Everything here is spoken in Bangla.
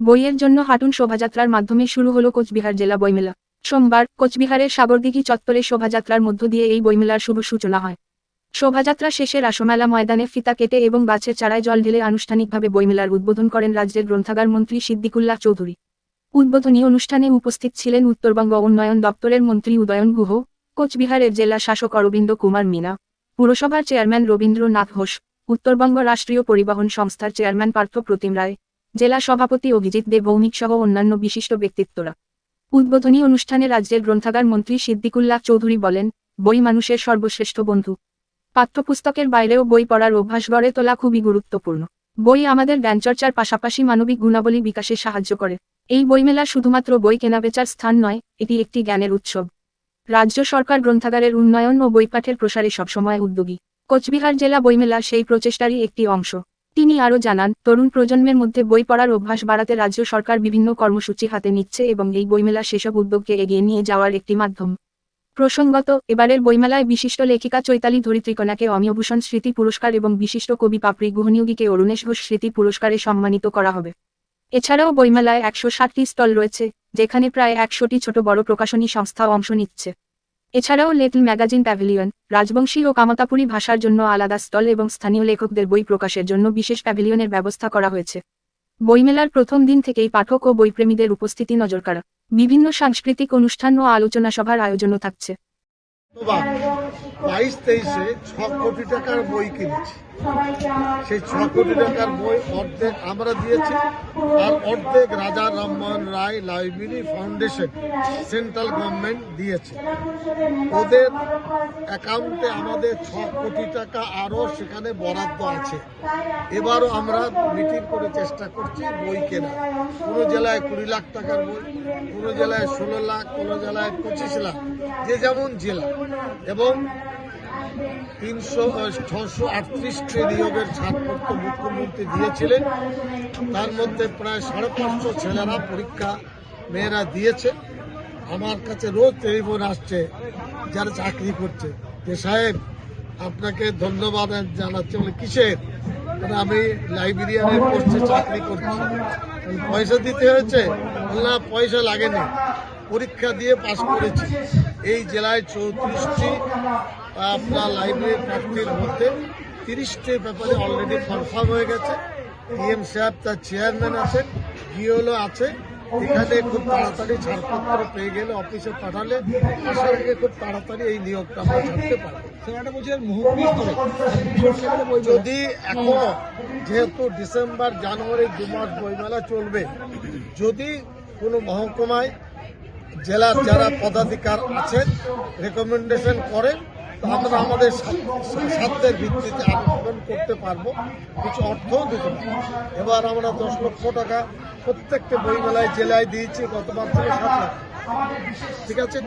বইয়ের জন্য হাটুন শোভাযাত্রার মাধ্যমে শুরু হলো কোচবিহার জেলা বইমেলা। সোমবার কোচবিহারের সাগরদিঘি চত্বরে শোভাযাত্রার মধ্য দিয়ে এই বইমেলার শুভ সূচনা হয়। শোভাযাত্রা শেষে রাসমেলা ময়দানে ফিতা কেটে এবং গাছের চারায় জল ঢেলে আনুষ্ঠানিকভাবে বইমেলার উদ্বোধন করেন রাজ্যের গ্রন্থাগার মন্ত্রী সিদ্দিকুল্লাহ চৌধুরী। উদ্বোধনী অনুষ্ঠানে উপস্থিত ছিলেন উত্তরবঙ্গ উন্নয়ন দপ্তরের মন্ত্রী উদয়ন গুহ, কোচবিহারের জেলা শাসক অরবিন্দ কুমার মিনা, পুরসভার চেয়ারম্যান রবীন্দ্রনাথ ঘোষ, উত্তরবঙ্গ রাষ্ট্রীয় পরিবহন সংস্থার চেয়ারম্যান পার্থ প্রতিম রায় জেলা সভাপতি অভিজিৎ দে ভৌমিক সহ অন্যান্য বিশিষ্ট ব্যক্তিত্বরা। উদ্বোধনী অনুষ্ঠানে রাজ্যের গ্রন্থাগার মন্ত্রী সিদ্দিকুল্লাহ চৌধুরী বলেন, বই মানুষের সর্বশ্রেষ্ঠ বন্ধু। পাঠ্যপুস্তকের বাইরেও বই পড়ার অভ্যাস গড়ে তোলা খুবই গুরুত্বপূর্ণ। বই আমাদের জ্ঞানচর্চার পাশাপাশি মানবিক গুণাবলী বিকাশে সাহায্য করে। এই বইমেলা শুধুমাত্র বই কেনাবেচার স্থান নয়, এটি একটি জ্ঞানের উৎসব। রাজ্য সরকার গ্রন্থাগারের উন্নয়ন ও বইপাঠের প্রসারে সবসময় উদ্যোগী। কোচবিহার জেলা বইমেলা সেই প্রচেষ্টারই একটি অংশ। তিনি আরও জানান, তরুণ প্রজন্মের মধ্যে বই পড়ার অভ্যাস বাড়াতে রাজ্য সরকার বিভিন্ন কর্মসূচি হাতে নিচ্ছে এবং এই বইমেলা সেসব উদ্যোগকে এগিয়ে নিয়ে যাওয়ার একটি মাধ্যম। প্রসঙ্গত, এবারের বইমেলায় বিশিষ্ট লেখিকা চৈতালি ধরিত্রিকণাকে অমিয়ভূষণ স্মৃতি পুরস্কার এবং বিশিষ্ট কবি পাপড়ি গুহনিয়োগীকে অরুণেশ ঘোষ স্মৃতি পুরস্কারে সম্মানিত করা হবে। এছাড়াও বইমেলায় একশো ষাটটি স্টল রয়েছে, যেখানে প্রায় একশোটি ছোট বড় প্রকাশনী সংস্থা অংশ নিচ্ছে। এছাড়াও লেটল ম্যাগাজিন প্যাভিলিয়ন, রাজবংশী ও কামতাপুরী ভাষার জন্য আলাদা স্টল এবং স্থানীয় লেখকদের বই প্রকাশের জন্য বিশেষ প্যাভিলিয়নের ব্যবস্থা করা হয়েছে। বইমেলার প্রথম দিন থেকেই পাঠক ও বইপ্রেমীদের উপস্থিতি নজর কাড়া বিভিন্ন সাংস্কৃতিক অনুষ্ঠান ও আলোচনা সভার আয়োজনও থাকছে। বাইশ তেইশে ছ কোটি টাকার বই কিনেছি। সেই ছ কোটি টাকার বই অর্ধেক আমরা দিয়েছি আর অর্ধেক Raja Rammohan Roy library foundation, central government দিয়েছে। ওদের অ্যাকাউন্টে আমাদের ছ কোটি টাকা আরও সেখানে বরাদ্দ আছে। এবারও আমরা মিটিং করে চেষ্টা করছি বই কেনা কোনো জেলায় কুড়ি লাখ টাকার বই, কোনো জেলায় ষোলো লাখ, কোনো জেলায় পঁচিশ লাখ, যে যেমন জেলা। এবং তিনশো ছশো আটত্রিশটি নিয়োগের ছাড়পত্র মুখ্যমন্ত্রী দিয়েছিলেন। তার মধ্যে প্রায় সাড়ে পাঁচশো ছেলেরা পরীক্ষা মেয়েরা দিয়েছে। আমার কাছে রোজ টেলিফোন আসছে, যারা চাকরি করছে। যে সাহেব, আপনাকে ধন্যবাদ জানাচ্ছি। বলে, কিসের? আমি লাইব্রেরিয়ানের পোস্টে চাকরি করছি। পয়সা দিতে হয়েছে? না, পয়সা লাগেনি। পরীক্ষা দিয়ে পাশ করেছি। এই জেলায় চৌত্রিশটি আপনার লাইব্রেরি প্রার্থীর মধ্যে তিরিশটি ব্যাপারে অলরেডি কনফার্ম হয়ে গেছে। ডিএম সাহেব তার চেয়ারম্যান আছেন ডিওলো আছে। এখানে খুব তাড়াতাড়ি ছাড়পত্র পেয়ে গেলে অফিসে পাঠালে আশা রেখে খুব তাড়াতাড়ি এই নিয়োগটা আমরা পারব। যদি এখনও যেহেতু ডিসেম্বর জানুয়ারি দু মাস বইমেলা চলবে যদি কোনো মহকুমায় জেলার যারা পদাধিকার আছেন রেকমেন্ডেশন করেন আমরা আমাদের সাধ্যের ভিত্তিতে আবেদন করতে পারব। কিছু অর্থও দিতে পারব। এবার আমরা দশ লক্ষ টাকা প্রত্যেকটা বইমেলায় জেলায় দিয়েছি গতবার থেকে সাত লাখ। ঠিক আছে?